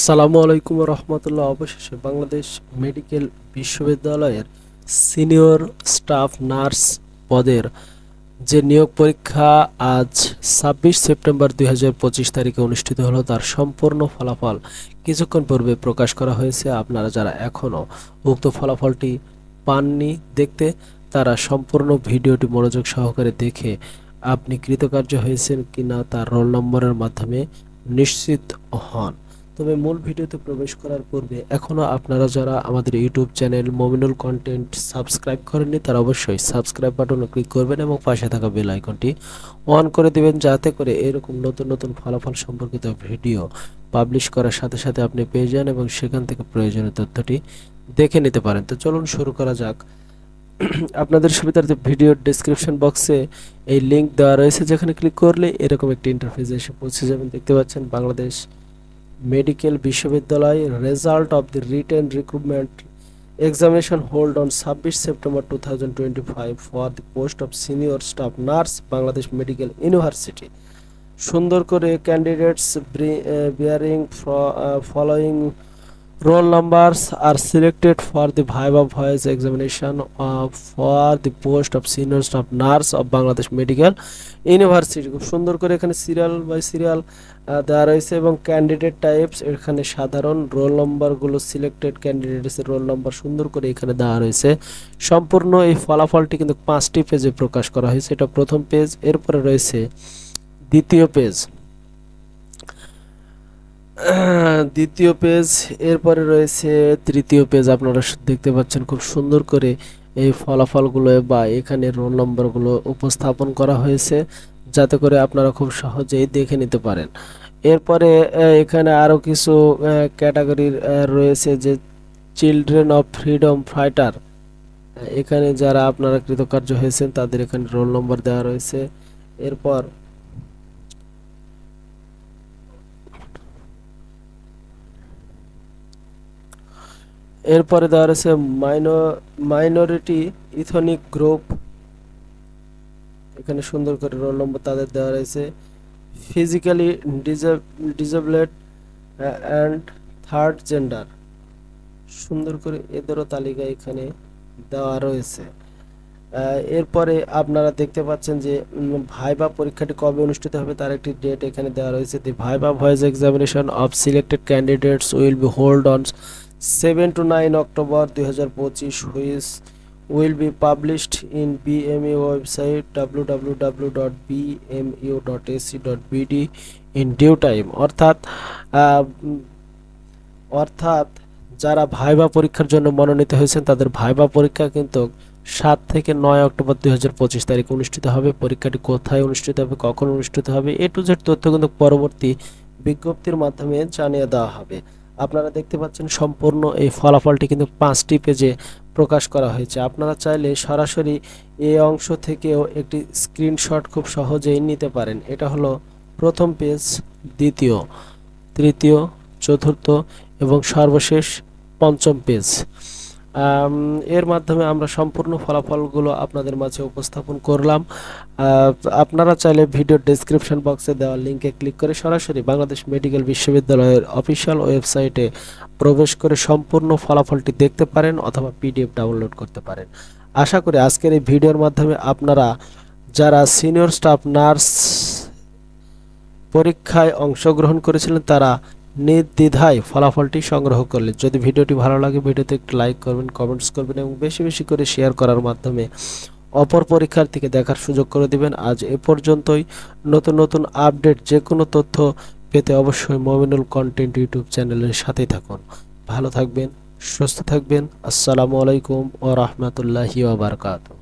আসসালামু আলাইকুম রহমতুল্লাহ অবশেষে বাংলাদেশ মেডিকেল বিশ্ববিদ্যালয়ের সিনিয়র স্টাফ নার্স পদের যে নিয়োগ পরীক্ষা আজ ছাব্বিশ সেপ্টেম্বর দুই হাজার পঁচিশ তারিখে অনুষ্ঠিত হলো, তার সম্পূর্ণ ফলাফল কিছুক্ষণ পূর্বে প্রকাশ করা হয়েছে। আপনারা যারা এখনও উক্ত ফলাফলটি পাননি দেখতে, তারা সম্পূর্ণ ভিডিওটি মনোযোগ সহকারে দেখে আপনি কৃতকার্য হয়েছেন কিনা, তার রোল নম্বরের মাধ্যমে নিশ্চিত হন। তবে মূল ভিডিওতে প্রবেশ করার পূর্বে এখনও আপনারা যারা আমাদের YouTube channel Mominul content subscribe করেননি, তারা অবশ্যই সাবস্ক্রাইব বাটনে ক্লিক করবেন এবং পাশে থাকা বেল আইকনটি অন করে দিবেন যাতে করে এরকম নতুন নতুন ফলাফল সম্পর্কিত ভিডিও পাবলিশ করার সাথে সাথে আপনি পেয়ে যান এবং সেখান থেকে প্রয়োজনীয় তথ্যটি দেখে নিতে পারেন। তো চলুন শুরু করা যাক। আপনাদের সুবিধার্থে ভিডিওর ডেসক্রিপশন বক্সে এই লিংক দেওয়া রয়েছে, যেখানে ক্লিক করলে এরকম একটি ইন্টারফেস এসে পৌঁছে যাবেন দেখতে পাচ্ছেন বাংলাদেশ মেডিকেল বিশ্ববিদ্যালয় result of the written recruitment examination hold on ছাব্বিশ September two thousand twenty five for the post of senior staff nurse, Bangladesh medical university. সুন্দর করে candidates bearing following roll numbers are selected for the viva voice examination uh, for the post of senior staff nurse of Bangladesh Medical University খুব সুন্দর করে এখানে serial by serial দেওয়া রয়েছে এবং candidate types এখানে সাধারণ রোল নম্বরগুলো সিলেক্টেড ক্যান্ডিডেটসের রোল নম্বর সুন্দর করে এখানে দেওয়া রয়েছে। সম্পূর্ণ এই ফলাফলটি কিন্তু পাঁচটি পেজে প্রকাশ করা হয়েছে। এটা প্রথম পেজ এরপরে রয়েছে দ্বিতীয় পেজ দ্বিতীয় পেজ এরপরে রয়েছে তৃতীয় পেজ আপনারা দেখতে পাচ্ছেন খুব সুন্দর করে এই ফলাফলগুলো বা এখানে রোল নম্বরগুলো উপস্থাপন করা হয়েছে, যাতে করে আপনারা খুব সহজেই দেখে নিতে পারেন। এরপরে এখানে আরও কিছু ক্যাটাগরির রয়েছে যে চিলড্রেন অফ ফ্রিডম ফাইটার এখানে যারা আপনারা কৃতকার্য হয়েছেন, তাদের এখানে রোল নম্বর দেওয়া রয়েছে। এরপর এরপরে দেওয়া রয়েছে মাইনরিটি ইথনিক গ্রুপ এখানে সুন্দর করে রোল নম্বর তাদের দেওয়া রয়েছে। Physically disabled and third gender সুন্দর করে এদেরও তালিকা এখানে দেওয়া রয়েছে। এরপরে আপনারা দেখতে পাচ্ছেন যে ভাইবা পরীক্ষাটি কবে অনুষ্ঠিত হবে তার একটি ডেট এখানে দেওয়া রয়েছে। The viva voce examination of selected candidates will be hold on seven two nine October দুই হাজার পঁচিশ which will be published in BMU website W W W dot BMU dot AC dot BD in due time. অর্থাৎ অর্থাৎ যারা viva পরীক্ষার জন্য মনোনীত হয়েছেন, তাদের ভাইবা পরীক্ষা কিন্তু সাত থেকে নয় অক্টোবর দুই হাজার পঁচিশ তারিখে অনুষ্ঠিত হবে। পরীক্ষাটি কোথায় অনুষ্ঠিত হবে, কখন অনুষ্ঠিত হবে, এ টু জেড তথ্য কিন্তু পরবর্তী বিজ্ঞপ্তির মাধ্যমে জানিয়ে দেওয়া হবে। আপনারা দেখতে পাচ্ছেন সম্পূর্ণ এই ফলাফলটি কিন্তু পাঁচটি পেজে প্রকাশ করা হয়েছে। আপনারা চাইলে সরাসরি এই অংশ থেকেও একটি স্ক্রিনশট খুব সহজেই নিতে পারেন। এটা হলো প্রথম পেজ, দ্বিতীয়, তৃতীয়, চতুর্থ এবং সর্বশেষ পঞ্চম পেজ। এর মাধ্যমে আমরা সম্পূর্ণ ফলাফলগুলো আপনাদের মাঝে উপস্থাপন করলাম। আপনারা চাইলে ভিডিওর ডেসক্রিপশন বক্সে দেওয়া লিঙ্কে ক্লিক করে সরাসরি বাংলাদেশ মেডিকেল বিশ্ববিদ্যালয়ের অফিসিয়াল ওয়েবসাইটে প্রবেশ করে সম্পূর্ণ ফলাফলটি দেখতে পারেন অথবা পিডিএফ ডাউনলোড করতে পারেন। আশা করি আজকের এই ভিডিওর মাধ্যমে আপনারা যারা সিনিয়র স্টাফ নার্স পরীক্ষায় অংশগ্রহণ করেছিলেন, তারা নির্দ্বিধায় ফলাফলটি সংগ্রহ করলেন যদি ভিডিওটি ভালো লাগে, ভিডিওতে একটু লাইক করবেন কমেন্টস করবেন এবং বেশি বেশি করে শেয়ার করার মাধ্যমে অপর পরীক্ষার্থীকে দেখার সুযোগ করে দিবেন। আজ এ পর্যন্তই। নতুন নতুন আপডেট যে কোনো তথ্য পেতে অবশ্যই মমিনুল কন্টেন্ট ইউটিউব চ্যানেলের সাথেই থাকুন। ভালো থাকবেন, সুস্থ থাকবেন। আসসালামু আলাইকুম ও রহমতুল্লাহি ওবরকাতু